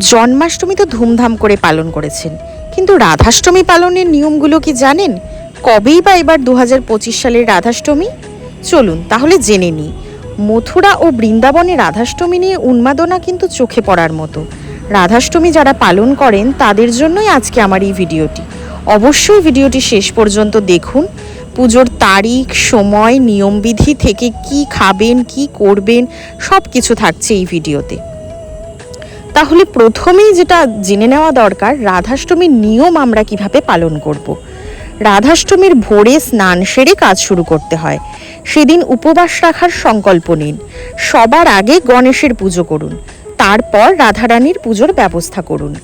জন্মাষ্টমী তো ধুমধাম করে পালন করেছেন। কিন্তু রাধাষ্টমী পালনের নিয়মগুলো কি জানেন? কবেই বা এবার দু হাজার পঁচিশ সালের রাধাষ্টমী? চলুন তাহলে জেনে নিই। মথুরা ও বৃন্দাবনে রাধাষ্টমী নিয়ে উন্মাদনা কিন্তু চোখে পড়ার মতো। রাধাষ্টমী যারা পালন করেন, তাদের জন্যই আজকে আমার এই ভিডিওটি। অবশ্যই ভিডিওটি শেষ পর্যন্ত দেখুন। পুজোর তারিখ, সময়, নিয়মবিধি থেকে কি খাবেন, কি করবেন সব কিছু থাকছে এই ভিডিওতে। তাহলে প্রথমেই যেটা জেনে নেওয়া দরকার, রাধাষ্টমীর নিয়ম আমরা কীভাবে পালন করব। রাধাষ্টমীর ভোরে স্নান সেরে কাজ শুরু করতে হয়। সেদিন উপবাস রাখার সংকল্প নিন। সবার আগে গণেশের পুজো করুন। তারপর রাধারানীর পুজোর ব্যবস্থা করুন।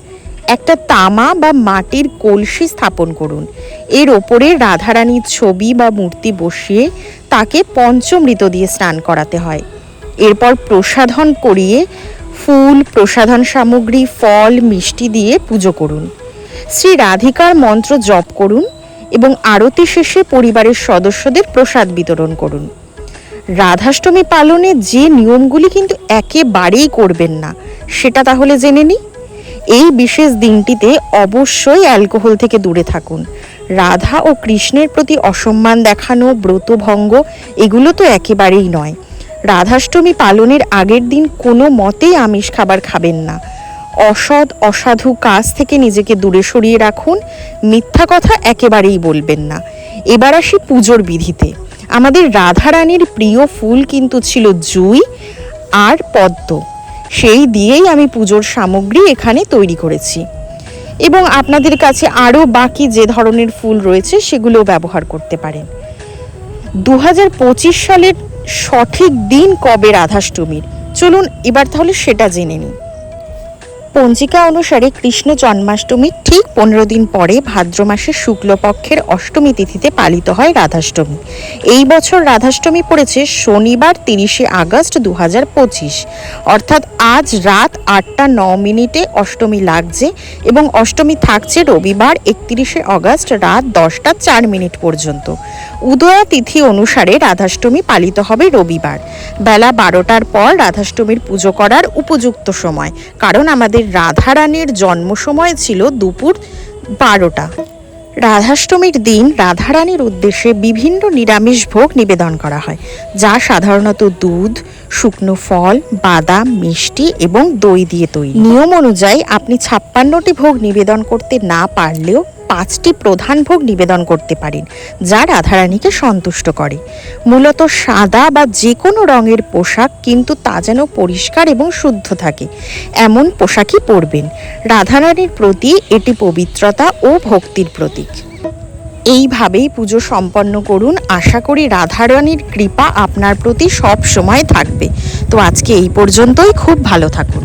একটা তামা বা মাটির কলসি স্থাপন করুন। এর ওপরে রাধারানীর ছবি বা মূর্তি বসিয়ে তাকে পঞ্চমৃত দিয়ে স্নান করাতে হয়। এরপর প্রসাধন করিয়ে ফুল, প্রসাধন সামগ্রী, ফল, মিষ্টি দিয়ে পুজো করুন। শ্রী রাধিকার মন্ত্র জপ করুন এবং আরতি শেষে পরিবারের সদস্যদের প্রসাদ বিতরণ করুন। রাধাষ্টমী পালনে যে নিয়মগুলি কিন্তু একেবারেই করবেন না, সেটা তাহলে জেনে নিই। এই বিশেষ দিনটিতে অবশ্যই অ্যালকোহল থেকে দূরে থাকুন। রাধা ও কৃষ্ণের প্রতি অসম্মান দেখানো, ব্রতভঙ্গ, এগুলো তো একেবারেই নয়। রাধাষ্টমী পালনের আগের দিন কোনো মতেই আমিষ খাবার খাবেন না। অসৎ, অসাধু কাজ থেকে নিজেকে দূরে সরিয়ে রাখুন, মিথ্যা কথা একেবারেই বলবেন না। এবার আসি পুজোর বিধিতে। আমাদের রাধারানীর প্রিয় ফুল কিন্তু ছিল জুই আর পদ্ম। সেই দিয়েই আমি পুজোর সামগ্রী এখানে তৈরি করেছি। এবং আপনাদের কাছে আরও বাকি যে ধরনের ফুল রয়েছে সেগুলোও ব্যবহার করতে পারেন। দু হাজার পঁচিশ সালের সঠিক দিন কবে রাধাষ্টমীর? চলুন এবার তাহলে সেটা জেনে নিই। পঞ্জিকা অনুসারে কৃষ্ণ জন্মাষ্টমীর ঠিক পনেরো দিন পরে ভাদ্র মাসের শুক্লপক্ষের অষ্টমী তিথিতে পালিত হয় রাধাষ্টমী। এই বছর রাধাষ্টমী পড়েছে শনিবার তিরিশে আগস্ট দু হাজার পঁচিশ। অর্থাৎ আজ রাত আটটা ন মিনিটে অষ্টমী লাগছে এবং অষ্টমী থাকছে রবিবার একত্রিশে আগস্ট রাত দশটা চার মিনিট পর্যন্ত। উদয়া তিথি অনুসারে রাধাষ্টমী পালিত হবে রবিবার। বেলা বারোটার পর রাধাষ্টমীর পুজো করার উপযুক্ত সময়। কারণ আমাদের রাধারানীর জন্ম সময় ছিল দুপুর বারোটা। রাধাষ্টমীর দিন রাধারানীর উদ্দেশ্যে বিভিন্ন নিরামিষ ভোগ নিবেদন করা হয়, যা সাধারণত দুধ, শুকনো ফল, বাদাম, মিষ্টি এবং দই দিয়ে তৈরি। নিয়ম অনুযায়ী আপনি ছাপ্পান্নটি ভোগ নিবেদন করতে না পারলেও পাঁচটি প্রধান ভোগ নিবেদন করতে পারেন, যা রাধারানীকে সন্তুষ্ট করে। মূলত সাদা বা যে কোনো রঙের পোশাক কিন্তু তা যেন পরিষ্কার এবং শুদ্ধ থাকে, এমন পোশাকই পরবেন। রাধারানীর প্রতি এটি পবিত্রতা ও ভক্তির প্রতীক। এইভাবেই পুজো সম্পন্ন করুন। আশা করি রাধারানীর কৃপা আপনার প্রতি সব সময় থাকবে। তো আজকে এই পর্যন্তই। খুব ভালো থাকুন।